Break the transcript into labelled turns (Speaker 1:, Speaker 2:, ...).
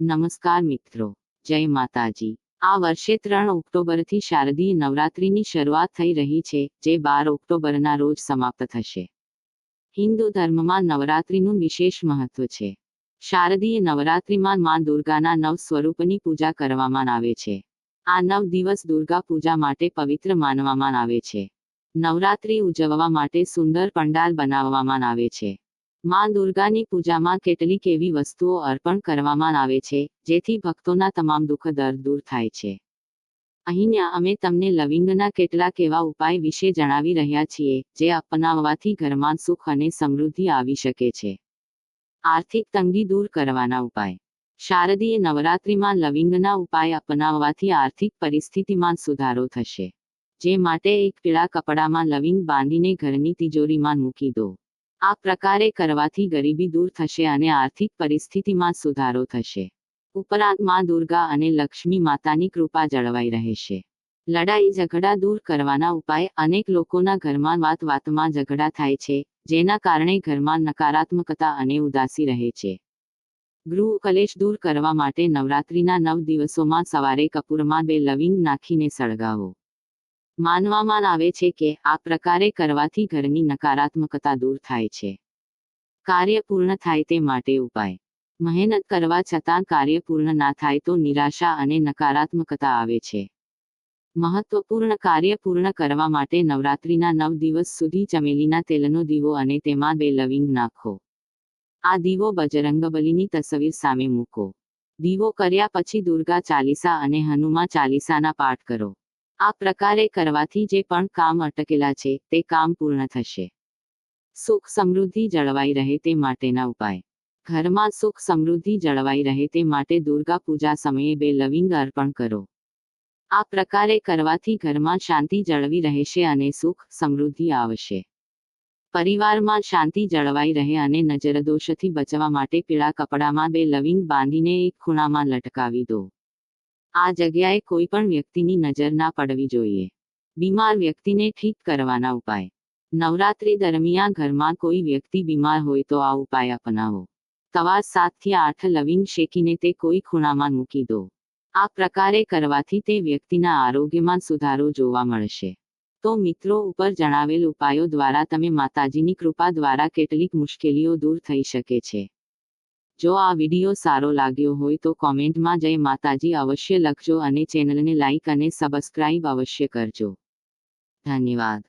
Speaker 1: નમસ્કાર મિત્રો, જય માતાજી. આ વર્ષે ત્રણ ઓક્ટોબરથી શારદીય નવરાત્રીની શરૂઆત થઈ રહી છે, જે બાર ઓક્ટોબરના રોજ સમાપ્ત થશે. હિન્દુ ધર્મમાં નવરાત્રિનું વિશેષ મહત્વ છે. શારદીય નવરાત્રિમાં માં દુર્ગાના નવ સ્વરૂપની પૂજા કરવામાં આવે છે. આ નવ દિવસ દુર્ગા પૂજા માટે પવિત્ર માનવામાં આવે છે. નવરાત્રિ ઉજવવા માટે સુંદર પંડાલ બનાવવામાં આવે છે. માં દુર્ગાની પૂજામાં કેટલીક એવી વસ્તુઓ અર્પણ કરવામાં આવે છે, જેથી ભક્તોના તમામ દુઃખ દર્દ દૂર થાય છે. અહીંયા અમે તમને લવિંગના કેટલાક એવા ઉપાય વિશે જણાવી રહ્યા છીએ, જે અપનાવવાથી ઘરમાં સુખ અને સમૃદ્ધિ આવી શકે છે. આર્થિક તંગી દૂર કરવાના ઉપાય. શારદીય નવરાત્રિમાં લવિંગના ઉપાય અપનાવવાથી આર્થિક પરિસ્થિતિમાં સુધારો થશે. જે માટે એક પીળા કપડામાં લવિંગ બાંધીને ઘરની તિજોરીમાં મૂકી દો. આ પ્રકારે કરવાથી ગરીબી દૂર થશે અને આર્થિક પરિસ્થિતિમાં સુધારો થશે. ઉપરાંતમાં દુર્ગા અને લક્ષ્મી માતાની કૃપા જળવાઈ રહેશે. લડાઈ ઝઘડા દૂર કરવાના ઉપાય અનેક લોકોના ઘરમાં વાત વાતમાં ઝઘડા થાય છે, જેના કારણે ઘરમાં નકારાત્મકતા અને ઉદાસી રહે છે. ગૃહ કલેશ દૂર કરવા માટે નવરાત્રિના નવ દિવસોમાં સવારે કપૂરમાં બે લવિંગ નાખીને સળગાવો. માનવામાં આવે છે કે આ પ્રકારે કરવાથી ઘરની નકારાત્મકતા દૂર થાય છે. કાર્ય પૂર્ણ થાય તે માટે ઉપાય. મહેનત કરવા છતાં કાર્ય પૂર્ણ ના થાય તો નિરાશા અને નકારાત્મકતા આવે છે. મહત્વપૂર્ણ કાર્ય પૂર્ણ કરવા માટે નવરાત્રિના નવ દિવસ સુધી ચમેલીના તેલનો દીવો અને તેમાં બે લવિંગ નાખો. આ દીવો બજરંગબલીની તસવીર સામે મૂકો. દીવો કર્યા પછી દુર્ગા ચાલીસા અને હનુમા ચાલીસાના પાઠ કરો. આ પ્રકારે કરવાથી જે પણ કામ અટકેલા છે, તે કામ પૂર્ણ થશે. સુખ સમૃદ્ધિ જળવાઈ રહે તે માટેના ઉપાય. ઘરમાં સુખ સમૃદ્ધિ જળવાઈ રહે તે માટે દુર્ગા પૂજા સમયે બે લવિંગ અર્પણ કરો. આ પ્રકારે કરવાથી ઘરમાં શાંતિ જળવી રહેશે અને સુખ સમૃદ્ધિ આવશે. પરિવારમાં શાંતિ જળવાઈ રહે અને નજરદોષથી બચવા માટે પીળા કપડામાં બે લવિંગ બાંધીને એક ખૂણામાં લટકાવી દો. આ જગ્યાએ કોઈ પણ વ્યક્તિની નજર ના પડવી જોઈએ. બીમાર વ્યક્તિને ઠીક કરવાના ઉપાય. નવરાત્રી દરમિયાન ઘરમાં કોઈ વ્યક્તિ બીમાર હોય તો આ ઉપાય અપનાવો. તવા સાતથી આઠ લવિંગ શેકીને તે કોઈ ખૂણામાં મૂકી દો. આ પ્રકારે કરવાથી તે વ્યક્તિના આરોગ્યમાં સુધારો જોવા મળશે. તો મિત્રો, ઉપર જણાવેલ ઉપાયો દ્વારા તમે માતાજીની કૃપા દ્વારા કેટલીક મુશ્કેલીઓ દૂર થઈ શકે છે. જો આ વીડિયો સારો લાગ્યો હોય તો કોમેન્ટમાં જય માતાજી અવશ્ય લખજો અને ચેનલને લાઇક અને સબસ્ક્રાઇબ અવશ્ય કરજો. ધન્યવાદ.